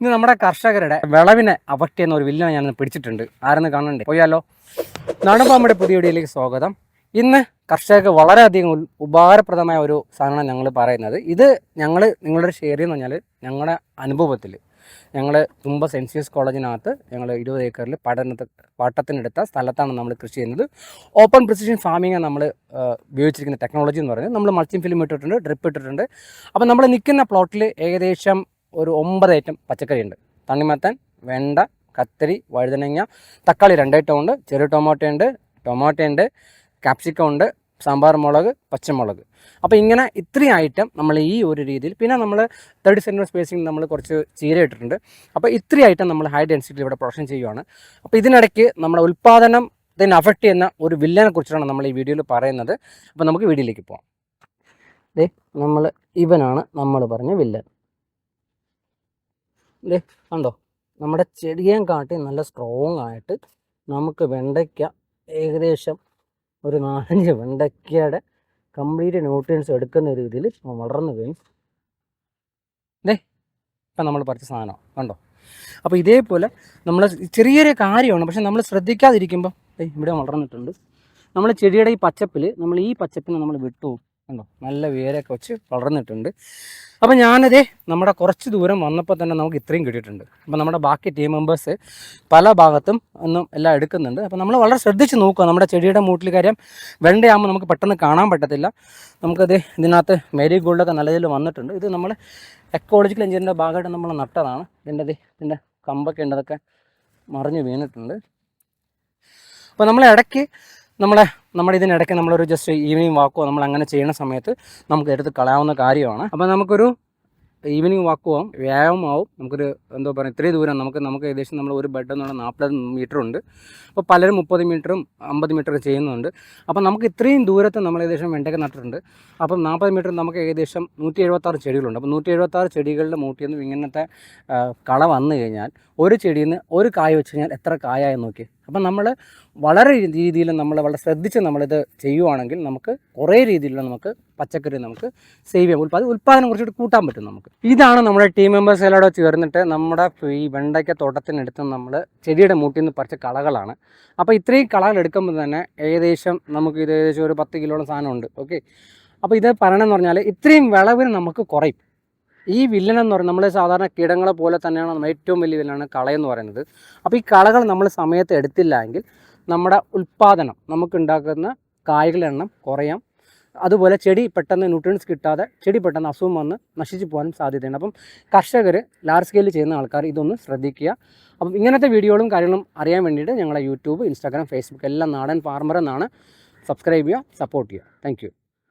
ഇന്ന് നമ്മുടെ കർഷകരുടെ വിളവിനെ അഫക്റ്റ് ചെയ്യുന്ന ഒരു വില്ലനെ ഞാൻ പിടിച്ചിട്ടുണ്ട്. ആരെന്ന് കാണണ്ടേ പോയാലോ? നാടൻപാമ്പയുടെ പുതിയ വീഡിയോയിലേക്ക് സ്വാഗതം. ഇന്ന് കർഷകർക്ക് വളരെയധികം ഉപകാരപ്രദമായ ഒരു സാധനമാണ് ഞങ്ങൾ പറയുന്നത്. ഇത് ഞങ്ങൾ നിങ്ങളുടെ ഷെയർ ചെയ്യുന്ന പറഞ്ഞാൽ ഞങ്ങളുടെ അനുഭവത്തിൽ ഞങ്ങൾ തുമ്പ സെൻസിയസ് കോളേജിനകത്ത് ഞങ്ങൾ ഇരുപത് ഏക്കറിൽ പഠനത്തെ പാട്ടത്തിനെടുത്ത സ്ഥലത്താണ് നമ്മൾ കൃഷി ചെയ്യുന്നത്. ഓപ്പൺ പ്രിസിഷൻ ഫാമിംഗ് നമ്മൾ ഉപയോഗിച്ചിരിക്കുന്ന ടെക്നോളജി എന്ന് പറയുന്നത്. നമ്മൾ മൾച്ചിങ് ഫിലിം ഇട്ടിട്ടുണ്ട് ഡ്രിപ്പ് ഇട്ടിട്ടുണ്ട്. അപ്പോൾ നമ്മൾ നിൽക്കുന്ന പ്ലോട്ടിൽ ഏകദേശം ഒരു ഒമ്പത് ഐറ്റം പച്ചക്കറി ഉണ്ട്. തണ്ണിമത്തൻ വെണ്ട കത്തിരി വഴുതനങ്ങ തക്കാളി രണ്ടൈറ്റം ഉണ്ട്. ചെറു ടൊമാറ്റോ ഉണ്ട് ടൊമാറ്റോ ഉണ്ട് ക്യാപ്സിക്കം ഉണ്ട് സാമ്പാർ മുളക് പച്ചമുളക്. അപ്പോൾ ഇങ്ങനെ ഇത്രയും ഐറ്റം നമ്മൾ ഈ ഒരു രീതിയിൽ പിന്നെ നമ്മൾ തേർട്ടി സെന്റിമീറ്റർ സ്പേസിങ് നമ്മൾ കുറച്ച് ചീര ഇട്ടിട്ടുണ്ട്. അപ്പോൾ ഇത്രയും ഐറ്റം നമ്മൾ ഹൈ ഡെൻസിറ്റിയിൽ ഇവിടെ പ്രൊഡക്ഷൻ ചെയ്യുവാണ്. അപ്പോൾ ഇതിനിടയ്ക്ക് നമ്മുടെ ഉൽപ്പാദനം ഇതിനെ അഫക്റ്റ് ചെയ്യുന്ന ഒരു വില്ലനെ കുറിച്ചാണ് നമ്മൾ ഈ വീഡിയോയിൽ പറയുന്നത്. അപ്പോൾ നമുക്ക് വീഡിയോയിലേക്ക് പോകാം നമ്മൾ ഇവനാണ് നമ്മൾ പറഞ്ഞ വില്ലൻ ദേ കണ്ടോ? നമ്മുടെ ചെടിയേം കാട്ടി നല്ല സ്ട്രോങ് ആയിട്ട് നമുക്ക് വെണ്ടയ്ക്ക ഏകദേശം ഒരു നാലഞ്ച് വെണ്ടയ്ക്കയുടെ കംപ്ലീറ്റ് ന്യൂട്രിയൻസ് എടുക്കുന്ന രീതിയിൽ വളർന്നു കഴിഞ്ഞു ദേ ഇപ്പം നമ്മൾ പറിച്ച സാധനം കണ്ടോ? അപ്പോൾ ഇതേപോലെ നമ്മൾ ചെറിയൊരു കാര്യമാണ്. പക്ഷെ നമ്മൾ ശ്രദ്ധിക്കാതിരിക്കുമ്പോൾ ഇവിടെ വളർന്നിട്ടുണ്ട്. നമ്മൾ ചെടിയുടെ ഈ പച്ചപ്പിൽ നമ്മൾ ഈ പച്ചപ്പിനെ നമ്മൾ വിട്ടു കണ്ടോ? നല്ല വേരൊക്കെ വെച്ച് വളർന്നിട്ടുണ്ട്. അപ്പോൾ ഞാനതേ നമ്മുടെ കുറച്ച് ദൂരം വന്നപ്പോൾ തന്നെ നമുക്ക് ഇത്രയും കിട്ടിയിട്ടുണ്ട്. അപ്പോൾ നമ്മുടെ ബാക്കി ടീം മെമ്പേഴ്സ് പല ഭാഗത്തും ഒന്നും എല്ലാം എടുക്കുന്നുണ്ട്. അപ്പോൾ നമ്മൾ വളരെ ശ്രദ്ധിച്ച് നോക്കുക. നമ്മുടെ ചെടിയുടെ മൂട്ടിൽ കാര്യം വെണ്ടയാകുമ്പോൾ നമുക്ക് പെട്ടെന്ന് കാണാൻ പറ്റത്തില്ല. നമുക്കത് ഇതിനകത്ത് മേരി ഗോൾഡൊക്കെ നല്ല രീതിയിൽ വന്നിട്ടുണ്ട്. ഇത് നമ്മൾ എക്കോളജിക്കൽ എഞ്ചിനീയറിന്റെ ഭാഗമായിട്ട് നമ്മൾ നട്ടതാണ്. ഇതിന്റെ ഇതിന്റെ കമ്പൊക്കെ ഉണ്ട് അതൊക്കെ മറിഞ്ഞ് വീണിട്ടുണ്ട്. അപ്പോൾ നമ്മൾ ഇടയ്ക്ക് നമ്മളെ നമ്മുടെ ഇതിനിടയ്ക്ക് നമ്മളൊരു ജസ്റ്റ് ഈവനിങ് വാക്കോ നമ്മൾ അങ്ങനെ ചെയ്യുന്ന സമയത്ത് നമുക്ക് എടുത്ത് കളയാവുന്ന കാര്യമാണ്. അപ്പോൾ നമുക്കൊരു ഈവനിങ് വാക്ക് ആവും വ്യായാമമാവും. നമുക്കൊരു എന്തോ പറയുക ഇത്രയും ദൂരം നമുക്ക് നമുക്ക് ഏകദേശം നമ്മൾ ഒരു ബെഡ് എന്ന് പറഞ്ഞാൽ നാൽപ്പത് മീറ്റർ ഉണ്ട്. അപ്പോൾ പലരും മുപ്പത് മീറ്ററും അമ്പത് മീറ്ററും ചെയ്യുന്നുണ്ട്. അപ്പോൾ നമുക്ക് ഇത്രയും ദൂരത്ത് നമ്മൾ ഏകദേശം വെണ്ടയ്ക്ക് നട്ടിട്ടുണ്ട്. അപ്പം നാൽപ്പത് മീറ്റർ നമുക്ക് ഏകദേശം നൂറ്റി എഴുപത്താറ് ചെടികളുണ്ട്. അപ്പോൾ നൂറ്റി എഴുപത്താറ് ചെടികളുടെ മൂട്ടിൽ നിന്ന് ഇങ്ങനത്തെ കള വന്നു കഴിഞ്ഞാൽ ഒരു ചെടിയിൽ നിന്ന് ഒരു കായ വെച്ച് കഴിഞ്ഞാൽ എത്ര കായായി നോക്കി അപ്പം നമ്മൾ വളരെ രീതിയിൽ നമ്മൾ വളരെ ശ്രദ്ധിച്ച് നമ്മളിത് ചെയ്യുവാണെങ്കിൽ നമുക്ക് കുറേ രീതിയിലുള്ള നമുക്ക് പച്ചക്കറി നമുക്ക് സേവ് ചെയ്യാം ഉൽപ്പാദനം ഉൽപ്പാദനം കുറച്ചുകൂടി കൂട്ടാൻ പറ്റും നമുക്ക്. ഇതാണ് നമ്മുടെ ടീം മെമ്പേഴ്സ് എല്ലാവരും ചേർന്നിട്ട് നമ്മുടെ ഈ വെണ്ടയ്ക്ക തോട്ടത്തിനടുത്ത് നമ്മൾ ചെടിയുടെ മൂട്ടിൽ നിന്ന് പറിച്ച കളകളാണ്. അപ്പോൾ ഇത്രയും കളകൾ എടുക്കുമ്പോൾ തന്നെ ഏകദേശം നമുക്ക് ഇത് ഏകദേശം ഒരു പത്ത് കിലോളം സാധനമുണ്ട്. ഓക്കെ അപ്പോൾ ഇത് പറയണമെന്ന് പറഞ്ഞാൽ ഇത്രയും വിളവിന് നമുക്ക് കുറയും. ഈ വില്ലൻ എന്ന് പറയുന്നത് നമ്മൾ സാധാരണ കീടങ്ങളെ പോലെ തന്നെയാണ് ഏറ്റവും വലിയ വില്ലനാണ് കളയെന്ന് പറയുന്നത്. അപ്പോൾ ഈ കളകൾ നമ്മൾ സമയത്ത് എടുത്തില്ല എങ്കിൽ നമ്മുടെ ഉൽപ്പാദനം നമുക്ക് ഉണ്ടാക്കുന്ന കായ്കളുടെ എണ്ണം കുറയാം. അതുപോലെ ചെടി പെട്ടെന്ന് ന്യൂട്രിയൻസ് കിട്ടാതെ ചെടി പെട്ടെന്ന് അസുഖം വന്ന് നശിച്ചു പോകാനും സാധ്യതയുണ്ട്. അപ്പം കർഷകർ ലാർജ് സ്കെയിലിൽ ചെയ്യുന്ന ആൾക്കാർ ഇതൊന്ന് ശ്രദ്ധിക്കുക. അപ്പം ഇങ്ങനത്തെ വീഡിയോകളും കാര്യങ്ങളും അറിയാൻ വേണ്ടിയിട്ട് ഞങ്ങളെ യൂട്യൂബ് ഇൻസ്റ്റാഗ്രാം ഫേസ്ബുക്ക് എല്ലാം നാടൻ ഫാർമർ എന്നാണ്. സബ്സ്ക്രൈബ് ചെയ്യുക സപ്പോർട്ട് ചെയ്യുക. താങ്ക്